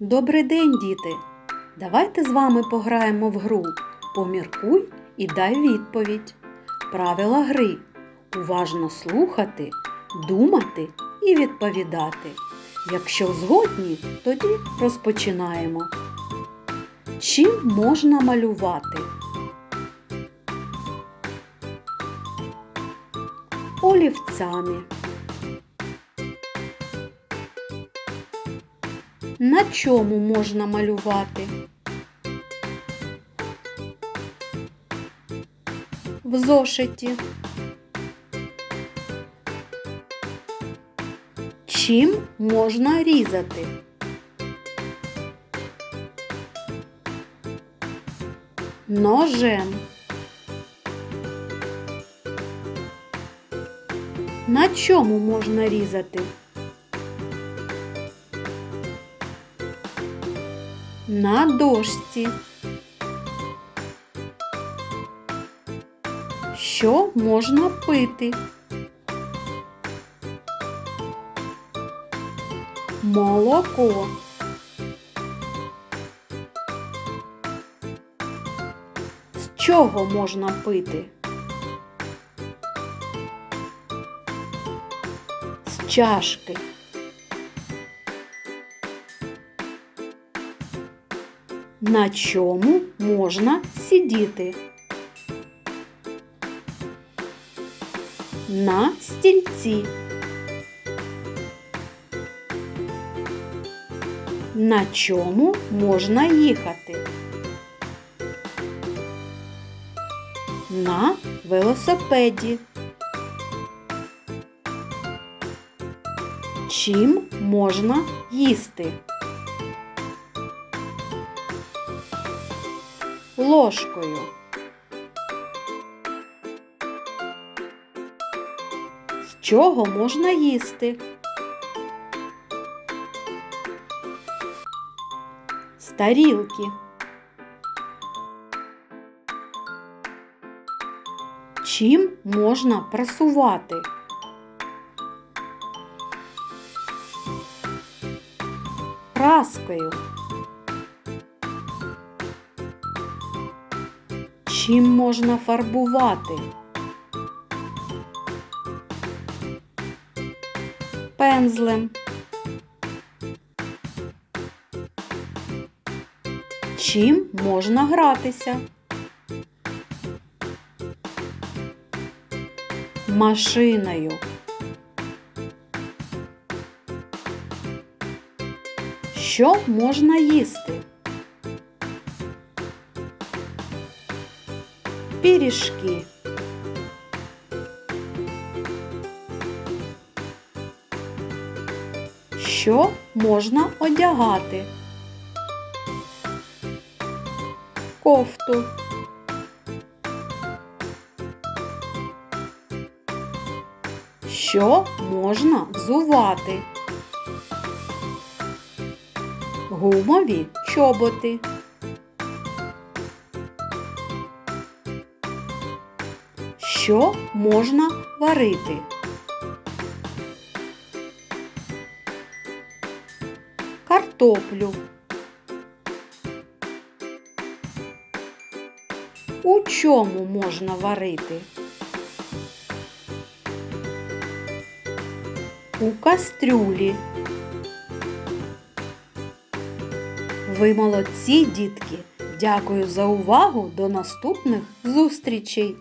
Добрий день, діти! Давайте з вами пограємо в гру. Поміркуй і дай відповідь. Правила гри уважно слухати, думати і відповідати. Якщо згодні, тоді розпочинаємо. Чим можна малювати? Олівцями. На чому можна малювати? В зошиті. Чим можна різати? Ножем. На чому можна різати? На дошці. Що можна пити? Молоко. З чого можна пити? З чашки. На чому можна сидіти? На стільці. На чому можна їхати? На велосипеді. Чим можна їсти? Ложкою. З чого можна їсти? З тарілки. Чим можна прасувати? Праскою. Чим можна фарбувати? Пензлем. Чим можна гратися? Машиною. Що можна їсти? Пиріжки. Що можна одягати? Кофту. Що можна взувати? Гумові чоботи. Що можна варити? Картоплю. У чому можна варити? У кастрюлі. Ви молодці, дітки! Дякую за увагу! До наступних зустрічей!